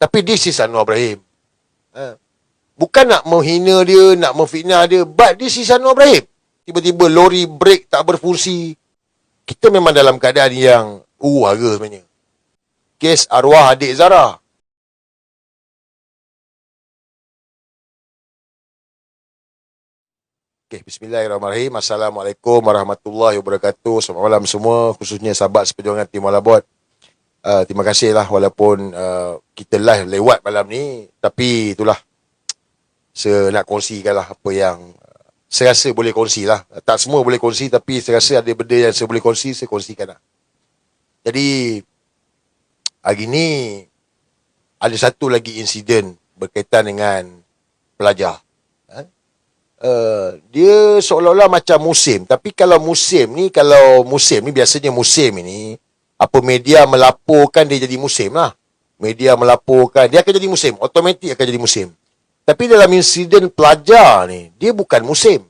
Tapi this is Anwar Ibrahim. Ha. Bukan nak menghina dia, nak memfitnah dia. But this is Anwar Ibrahim. Tiba-tiba lori brake tak berfungsi. Kita memang dalam keadaan yang uh harga sebenarnya. Kes arwah adik Zara. Okay, bismillahirrahmanirrahim. Assalamualaikum warahmatullahi wabarakatuh. Selamat malam semua, khususnya sahabat seperjuangan tim Malabot. Uh, terima kasih lah walaupun uh, kita live lewat malam ni tapi itulah. Saya nak kongsikan lah apa yang uh, saya rasa boleh kongsi lah tak semua boleh kongsi tapi saya rasa ada benda yang saya boleh kongsi saya kongsikan lah jadi hari ni ada satu lagi insiden berkaitan dengan pelajar. Uh, dia seolah-olah macam musim. Tapi kalau musim ni kalau musim ni biasanya musim ini apa media melaporkan dia jadi musim lah. Media melaporkan, dia akan jadi musim. Automatik akan jadi musim. Tapi dalam insiden pelajar ni, dia bukan musim.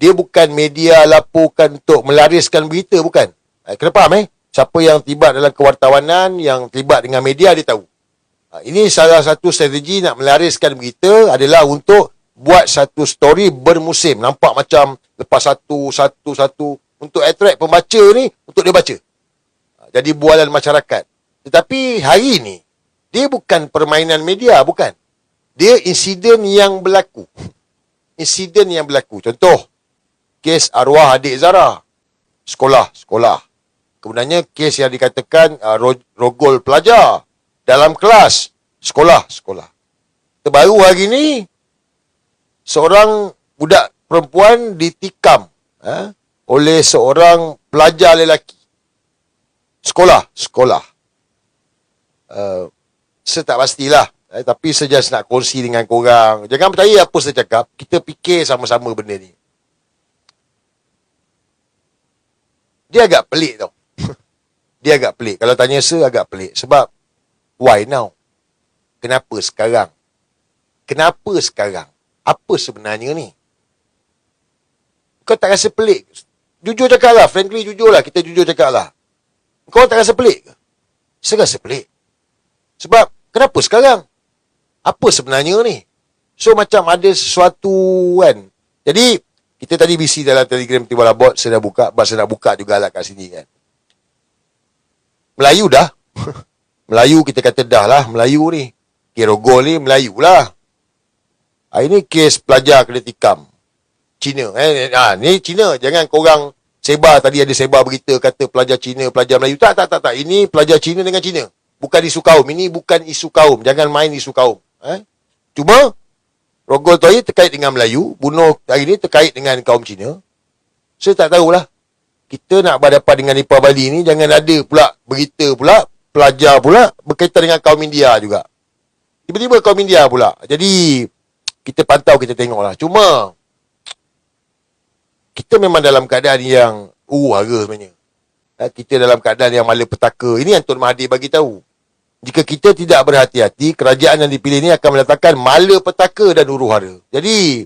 Dia bukan media laporkan untuk melariskan berita, bukan. Eh, kena faham eh? Siapa yang terlibat dalam kewartawanan, yang terlibat dengan media, dia tahu. Ha, ini salah satu strategi nak melariskan berita adalah untuk buat satu story bermusim. Nampak macam lepas satu, satu, satu. Untuk attract pembaca ni, untuk dia baca jadi bualan masyarakat. Tetapi hari ini, dia bukan permainan media, bukan. Dia insiden yang berlaku. Insiden yang berlaku. Contoh, kes arwah adik Zara. Sekolah, sekolah. Kemudiannya, kes yang dikatakan uh, rogol pelajar. Dalam kelas, sekolah, sekolah. Terbaru hari ini, seorang budak perempuan ditikam eh, oleh seorang pelajar lelaki. Sekolah, sekolah. Uh, saya tak pastilah. Eh, tapi saya just nak kongsi dengan korang. Jangan percaya apa saya cakap. Kita fikir sama-sama benda ni. Dia agak pelik tau. Dia agak pelik. Kalau tanya saya, agak pelik. Sebab, why now? Kenapa sekarang? Kenapa sekarang? Apa sebenarnya ni? Kau tak rasa pelik? Jujur cakap lah. Frankly, jujur lah. Kita jujur cakap lah. Kau tak rasa pelik ke? Saya rasa pelik. Sebab, kenapa sekarang? Apa sebenarnya ni? So, macam ada sesuatu kan. Jadi, kita tadi bisi dalam telegram Tiba Bot, saya dah buka. Saya nak buka juga lah kat sini kan. Melayu dah. Melayu kita kata dah lah. Melayu ni. Kirogol ni Melayu lah. Ini kes pelajar kena tikam. Cina. Eh, ha, ni Cina. Jangan korang sebar tadi ada sebar berita kata pelajar Cina, pelajar Melayu. Tak, tak, tak, tak. Ini pelajar Cina dengan Cina. Bukan isu kaum. Ini bukan isu kaum. Jangan main isu kaum. Eh? Cuma, Rogol Toyi terkait dengan Melayu. Bunuh hari ini terkait dengan kaum Cina. Saya tak tahulah. Kita nak berhadapan dengan Nipah Bali ni, jangan ada pula berita pula, pelajar pula, berkaitan dengan kaum India juga. Tiba-tiba kaum India pula. Jadi, kita pantau, kita tengoklah. Cuma, kita memang dalam keadaan yang uh harga sebenarnya. Ha, kita dalam keadaan yang malapetaka. Ini yang Tuan Mahathir bagi tahu. Jika kita tidak berhati-hati, kerajaan yang dipilih ini akan meletakkan malapetaka dan huru hara. Jadi,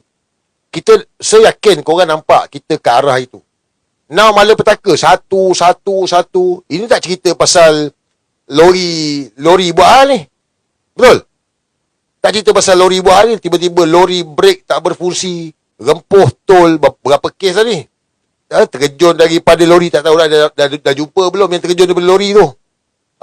kita, saya yakin korang nampak kita ke arah itu. Now malapetaka, satu, satu, satu. Ini tak cerita pasal lori, lori buat hal ni. Betul? Tak cerita pasal lori buat hal ni. Tiba-tiba lori brake tak berfungsi rempuh tol berapa kes lah ni? Ha, terkejun daripada lori tak tahu dah, dah, dah, dah jumpa belum yang terkejun daripada lori tu?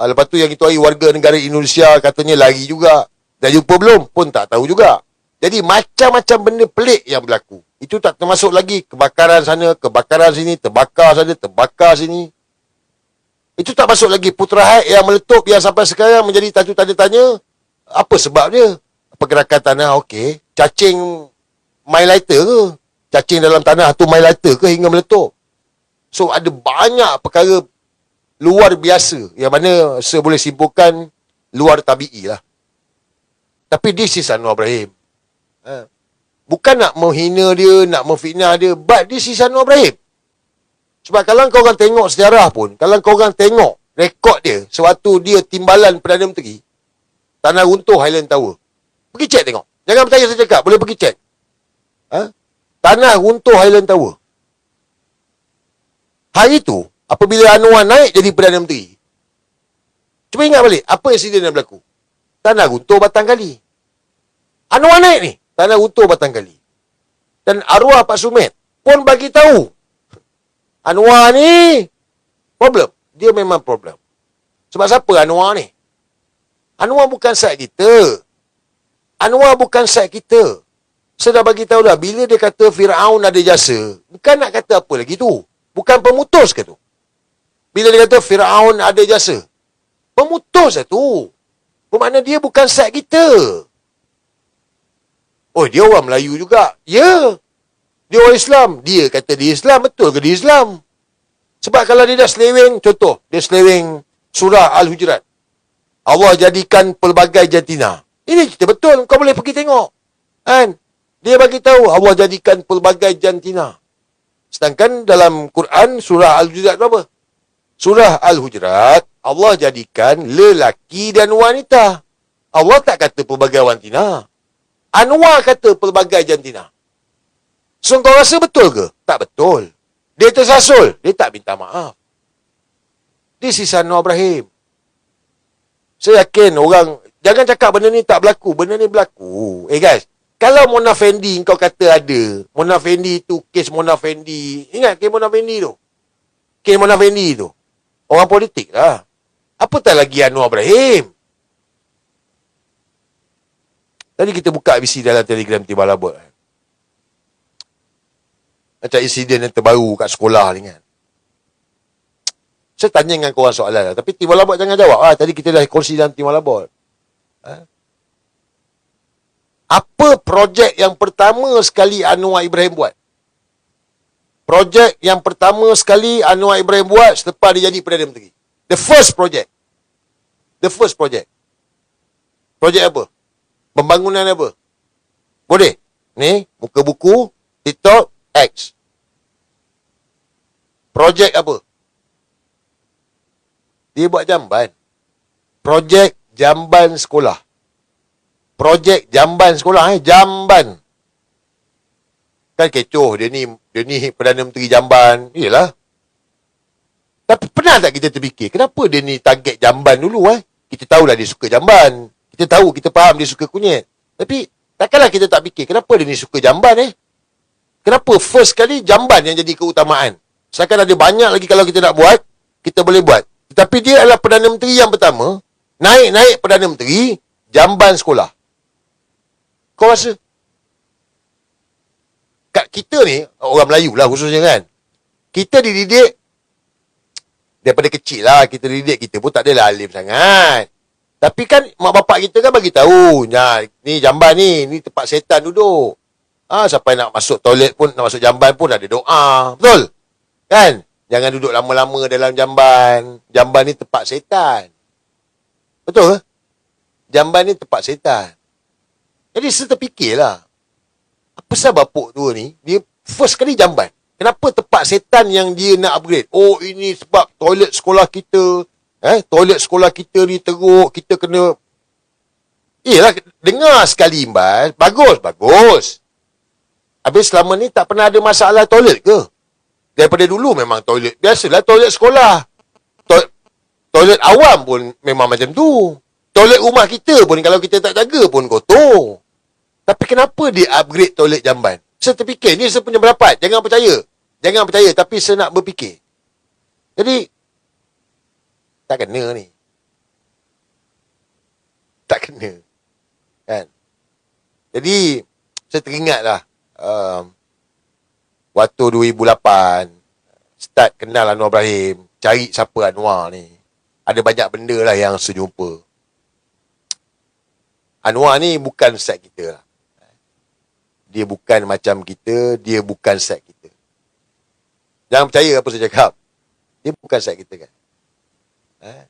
Ha, lepas tu yang itu hari warga negara Indonesia katanya lari juga. Dah jumpa belum? Pun tak tahu juga. Jadi macam-macam benda pelik yang berlaku. Itu tak termasuk lagi kebakaran sana kebakaran sini terbakar sana terbakar sini. Itu tak masuk lagi. Putra haid yang meletup yang sampai sekarang menjadi tanya-tanya apa sebabnya? Pergerakan tanah okey. Cacing my lighter ke? Cacing dalam tanah tu my lighter ke hingga meletup? So ada banyak perkara luar biasa yang mana saya boleh simpulkan luar tabi'i lah. Tapi this is Anwar Ibrahim. Ha. Bukan nak menghina dia, nak memfitnah dia. But this is Anwar Ibrahim. Sebab kalau kau orang tengok sejarah pun, kalau kau orang tengok rekod dia, sewaktu dia timbalan Perdana Menteri, tanah runtuh Highland Tower. Pergi cek tengok. Jangan percaya saya cakap, boleh pergi cek ha? tanah runtuh Highland Tower. Hari itu, apabila Anwar naik jadi Perdana Menteri, cuba ingat balik, apa insiden yang berlaku? Tanah runtuh batang kali. Anwar naik ni. Tanah runtuh batang kali. Dan arwah Pak Sumet pun bagi tahu. Anwar ni problem. Dia memang problem. Sebab siapa Anwar ni? Anwar bukan side kita. Anwar bukan side kita. Saya dah bagi tahu dah. Bila dia kata Fir'aun ada jasa, bukan nak kata apa lagi tu. Bukan pemutus ke tu. Bila dia kata Fir'aun ada jasa, pemutus lah tu. Bermakna dia bukan side kita. Oh, dia orang Melayu juga. Ya. Dia orang Islam. Dia kata dia Islam. Betul ke dia Islam? Sebab kalau dia dah seleweng, contoh, dia seleweng surah Al-Hujurat. Allah jadikan pelbagai jantina. Ini cerita betul. Kau boleh pergi tengok. Kan? Dia bagi tahu Allah jadikan pelbagai jantina. Sedangkan dalam Quran surah Al-Hujurat apa? Surah Al-Hujurat Allah jadikan lelaki dan wanita. Allah tak kata pelbagai wanita. Anwar kata pelbagai jantina. So kau rasa betul ke? Tak betul. Dia tersasul. Dia tak minta maaf. This is Anwar Ibrahim. Saya yakin orang, jangan cakap benda ni tak berlaku. Benda ni berlaku. Eh guys, kalau Mona Fendi kau kata ada, Mona Fendi tu, kes Mona Fendi. Ingat kes Mona Fendi tu? Kes Mona Fendi tu. Orang politik lah. Apa tak lagi Anwar Ibrahim? Tadi kita buka visi dalam telegram Tiba Labot. Macam insiden yang terbaru kat sekolah ni kan. Saya tanya dengan korang soalan lah. Tapi Tiba Labot jangan jawab. Ah, tadi kita dah kongsi dalam Tiba Labot. Ha? Apa projek yang pertama sekali Anwar Ibrahim buat? Projek yang pertama sekali Anwar Ibrahim buat selepas dia jadi Perdana Menteri. The first project. The first project. Projek apa? Pembangunan apa? Boleh? Ni, muka buku, TikTok, X. Projek apa? Dia buat jamban. Projek jamban sekolah. Projek jamban sekolah eh, jamban. Kan kecoh dia ni, dia ni Perdana Menteri jamban. Iyalah. Tapi pernah tak kita terfikir, kenapa dia ni target jamban dulu eh? Kita tahulah dia suka jamban. Kita tahu, kita faham dia suka kunyit. Tapi takkanlah kita tak fikir kenapa dia ni suka jamban eh? Kenapa first kali jamban yang jadi keutamaan? Seakan ada banyak lagi kalau kita nak buat, kita boleh buat. Tetapi dia adalah Perdana Menteri yang pertama, naik-naik Perdana Menteri, jamban sekolah. Kau rasa? Kat kita ni, orang Melayu lah khususnya kan, kita dididik daripada kecil lah kita dididik, kita pun tak adalah alim sangat. Tapi kan mak bapak kita kan bagi tahu, ya, ni jamban ni, ni tempat setan duduk. Ah, ha, siapa nak masuk toilet pun, nak masuk jamban pun ada doa. Betul? Kan? Jangan duduk lama-lama dalam jamban. Jamban ni tempat setan. Betul ke? Jamban ni tempat setan. Jadi saya terfikirlah. Apa sebab bapuk tu ni, dia first kali jamban. Kenapa tempat setan yang dia nak upgrade? Oh, ini sebab toilet sekolah kita, Eh, toilet sekolah kita ni teruk, kita kena Iyalah, dengar sekali imbas. Bagus, bagus. Habis selama ni tak pernah ada masalah toilet ke? Daripada dulu memang toilet. Biasalah toilet sekolah. To toilet awam pun memang macam tu. Toilet rumah kita pun kalau kita tak jaga pun kotor. Tapi kenapa dia upgrade toilet jamban? Saya terfikir, ni saya punya pendapat. Jangan percaya. Jangan percaya, tapi saya nak berfikir. Jadi, tak kena ni. Tak kena. Kan? Jadi, saya teringat lah. Um, waktu 2008, start kenal Anwar Ibrahim, cari siapa Anwar ni. Ada banyak benda lah yang saya jumpa. Anwar ni bukan set kita lah. Dia bukan macam kita, dia bukan set kita. Jangan percaya apa saya cakap. Dia bukan set kita kan. Eh?